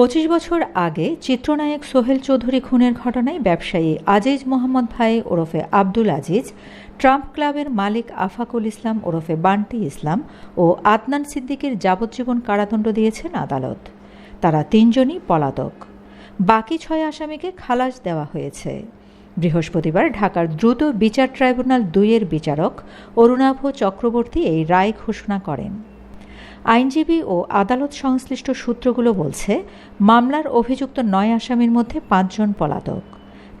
পঁচিশ বছর আগে চিত্রনায়ক সোহেল চৌধুরী খুনের ঘটনায় ব্যবসায়ী আজিজ মোহাম্মদ ভাই ওরফে আব্দুল আজিজ, ট্রাম্প ক্লাবের মালিক আফাকুল ইসলাম ওরফে বান্টি ইসলাম ও আদনান সিদ্দিকের যাবজ্জীবন কারাদণ্ড দিয়েছেন আদালত। তারা তিনজনই পলাতক। বাকি ছয় আসামিকে খালাস দেওয়া হয়েছে। বৃহস্পতিবার ঢাকার দ্রুত বিচার ট্রাইব্যুনাল দুইয়ের বিচারক অরুণাভ চক্রবর্তী এই রায় ঘোষণা করেন। আইনজীবী ও আদালত সংশ্লিষ্ট সূত্রগুলো বলছে, মামলার অভিযুক্ত নয় আসামির মধ্যে পাঁচজন পলাতক।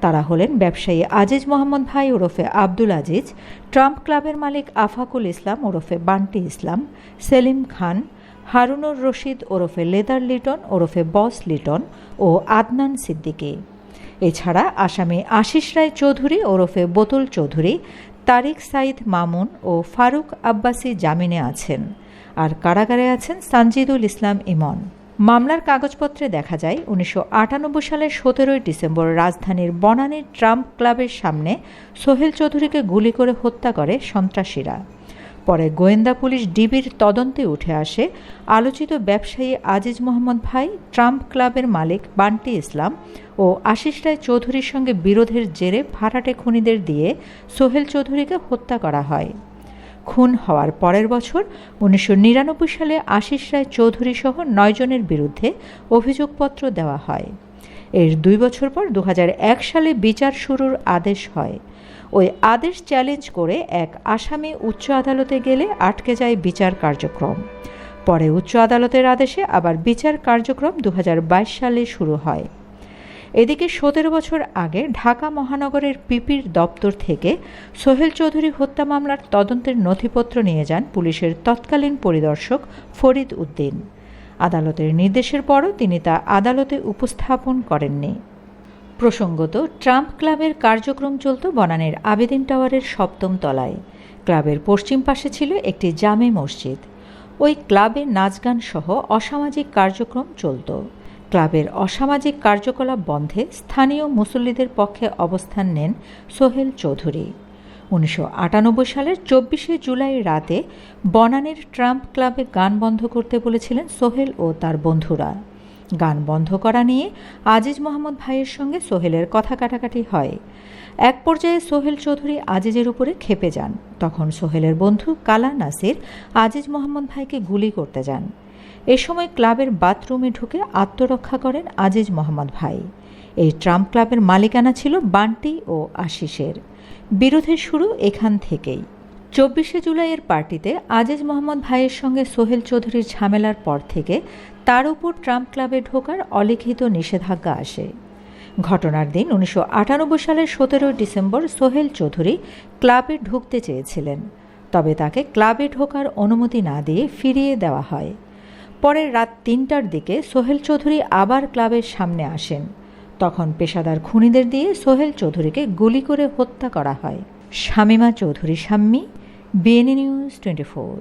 তারা হলেন ব্যবসায়ী আজিজ মোহাম্মদ ভাই ওরফে আব্দুল আজিজ, ট্রাম্প ক্লাবের মালিক আফাকুল ইসলাম ওরফে বান্টি ইসলাম, সেলিম খান, হারুনুর রশিদ ওরফে লেদার লিটন ওরফে বস লিটন ও আদনান সিদ্দিকী। এছাড়া আসামি আশিস রায় চৌধুরী ওরফে বোতল চৌধুরী, তারিক সাইদ মামুন ও ফারুক আব্বাসি জামিনে আছেন। আর কারাগারে আছেন সানজিদুল ইসলাম ইমন। মামলার কাগজপত্রে দেখা যায়, উনিশশো আটানব্বই সালের সতেরোই ডিসেম্বর রাজধানীর বনানীর ট্রাম্প ক্লাবের সামনে সোহেল চৌধুরীকে গুলি করে হত্যা করে সন্ত্রাসীরা। পরে গোয়েন্দা পুলিশ ডিবির তদন্তে উঠে আসে আলোচিত ব্যবসায়ী আজিজ মোহাম্মদ ভাই, ট্রাম্প ক্লাবের মালিক বান্টি ইসলাম ও আশিস রায় চৌধুরীর সঙ্গে বিরোধের জেরে ভাড়াটে খুনিদের দিয়ে সোহেল চৌধুরীকে হত্যা করা হয়। খুন হওয়ার পরের বছর উনিশশো নিরানব্বই সালে আশিস রায় চৌধুরী সহ নয়জনের বিরুদ্ধে অভিযোগপত্র দেওয়া হয়। এর দুই বছর পর দু হাজার এক সালে বিচার শুরুর আদেশ হয়। ওই আদেশ চ্যালেঞ্জ করে এক আসামি উচ্চ আদালতে গেলে আটকে যায় বিচার কার্যক্রম। পরে উচ্চ আদালতের আদেশে আবার বিচার কার্যক্রম দু হাজার বাইশ সালে শুরু হয়। এদিকে সতেরো বছর আগে ঢাকা মহানগরের পিপির দপ্তর থেকে সোহেল চৌধুরী হত্যা মামলার তদন্তের নথিপত্র নিয়ে যান পুলিশের তৎকালীন পরিদর্শক ফরিদ উদ্দিন। আদালতের নির্দেশের পরও তিনি তা আদালতে উপস্থাপন করেননি। প্রসঙ্গত, ট্রাম্প ক্লাবের কার্যক্রম চলত বনানের আবেদিন টাওয়ারের সপ্তম তলায়। ক্লাবের পশ্চিম পাশে ছিল একটি জামে মসজিদ। ওই ক্লাবে নাচ সহ অসামাজিক কার্যক্রম চলত। ক্লাবের অসামাজিক কার্যকলাপ বন্ধে স্থানীয় মুসল্লিদের পক্ষে অবস্থান নেন সোহেল চৌধুরী। উনিশশো আটানব্বই সালের চব্বিশে জুলাই রাতে বনানীর ট্রাম্প ক্লাবে গান বন্ধ করতে বলেছিলেন সোহেল ও তার বন্ধুরা। গান বন্ধ করা নিয়ে আজিজ মোহাম্মদ ভাইয়ের সঙ্গে সোহেলের কথা কাটাকাটি হয়। এক পর্যায়ে সোহেল চৌধুরী আজিজের উপরে খেপে যান। তখন সোহেলের বন্ধু কালা নাসির আজিজ মোহাম্মদ ভাইকে গুলি করতে যান। এ সময় ক্লাবের বাথরুমে ঢুকে আত্মরক্ষা করেন আজিজ মোহাম্মদ ভাই। এই ট্রাম্প ক্লাবের মালিকানা ছিল বান্টি ও আশিসের। বিরোধের শুরু এখান থেকেই। চব্বিশে জুলাইয়ের পার্টিতে আজিজ মোহাম্মদ ভাইয়ের সঙ্গে সোহেল চৌধুরীর ঝামেলার পর থেকে তার উপর ট্রাম্প ক্লাবে ঢোকার অলিখিত নিষেধাজ্ঞা আসে। ঘটনার দিন উনিশশো আটানব্বই সালের সতেরোই ডিসেম্বর সোহেল চৌধুরী ক্লাবে ঢুকতে চেয়েছিলেন। তবে তাকে ক্লাবে ঢোকার অনুমতি না দিয়ে ফিরিয়ে দেওয়া হয়। পরে রাত তিনটার দিকে সোহেল চৌধুরী আবার ক্লাবের সামনে আসেন। তখন পেশাদার খুনিদের দিয়ে সোহেল চৌধুরীকে গুলি করে হত্যা করা হয়। Shamima Chowdhury, Shammi, BNA news twenty four.